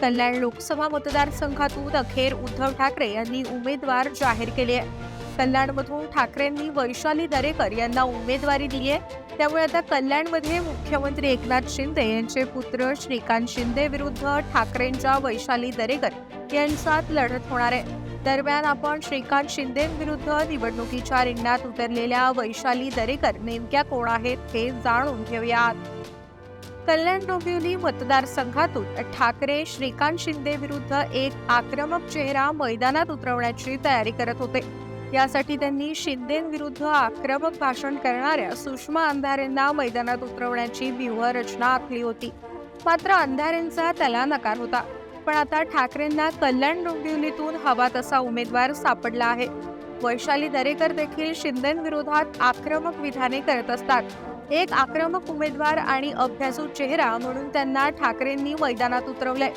कल्याण लोकसभा मतदारसंघातून अखेर उद्धव ठाकरे यांनी उमेदवार जाहीर केले आहे कल्याणमधून ठाकरेंनी वैशाली दरेकर यांना उमेदवारी दिली आहे. त्यामुळे आता कल्याणमध्ये मुख्यमंत्री एकनाथ शिंदे यांचे पुत्र श्रीकांत शिंदे विरुद्ध ठाकरेंच्या वैशाली दरेकर यांच्यात लढत होणार आहे. दरम्यान आपण श्रीकांत शिंदेविरुद्ध निवडणुकीच्या रिंगणात उतरलेल्या वैशाली दरेकर नेमक्या कोण आहेत हे जाणून घेऊयात. कल्याण डोंबिवली मतदारसंघातून ठाकरे श्रीकांत शिंदे विरुद्ध एक आक्रमक चेहरा मैदानात उतरवण्याची तयारी करत होते. यासाठी त्यांनी शिंदेविरुद्ध आक्रमक भाषण करणाऱ्या सुषमा अंधारेंना मैदानात उतरवण्याची व्यूहरचना आखली होती. मात्र अंधारेंचा त्याला नकार होता. पण आता ठाकरेंना कल्याण डोंबिवलीतून हवा तसा उमेदवार सापडला आहे. वैशाली दरेकर देखील शिंदेविरोधात आक्रमक विधाने करत असतात. एक आक्रमक उमेदवार आणि अभ्यासू चेहरा म्हणून त्यांना ठाकरेंनी मैदानात उतरवलंय.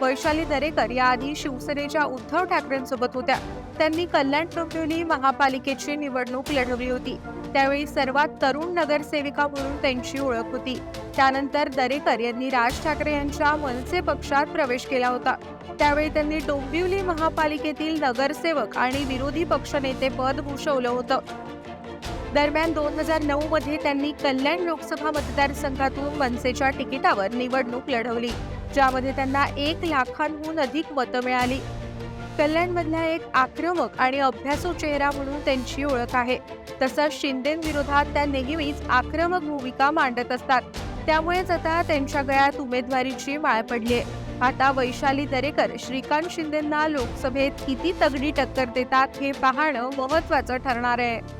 वैशाली दरेकर याआधी शिवसेनेच्या उद्धव ठाकरेंसोबत होत्या. त्यांनी कल्याण डोंबिवली महापालिकेची निवडणूक लढवली होती. त्यावेळी सर्वात तरुण नगरसेविका म्हणून त्यांची ओळख होती. त्यानंतर दरेकर यांनी राज ठाकरे यांच्या मनसे पक्षात प्रवेश केला होता. त्यावेळी त्यांनी डोंबिवली महापालिकेतील नगरसेवक आणि विरोधी पक्षनेते पद भूषवलं होतं. दरम्यान दोन हजार नऊ मध्ये त्यांनी कल्याण लोकसभा मतदारसंघातून मनसेच्या तिकिटावर निवडणूक लढवली ज्यामध्ये त्यांना एक लाखांहून अधिक मतं मिळाली. कल्याणमधला एक आक्रमक आणि अभ्यासू चेहरा म्हणून त्यांची ओळख आहे. तसंच शिंदेविरोधात त्या नेहमीच आक्रमक भूमिका मांडत असतात. त्यामुळेच आता त्यांच्या गळ्यात उमेदवारीची माळ पडली आहे आता वैशाली दरेकर श्रीकांत शिंदेंना लोकसभेत किती तगडी टक्कर देतात हे पाहणं महत्वाचं ठरणार आहे.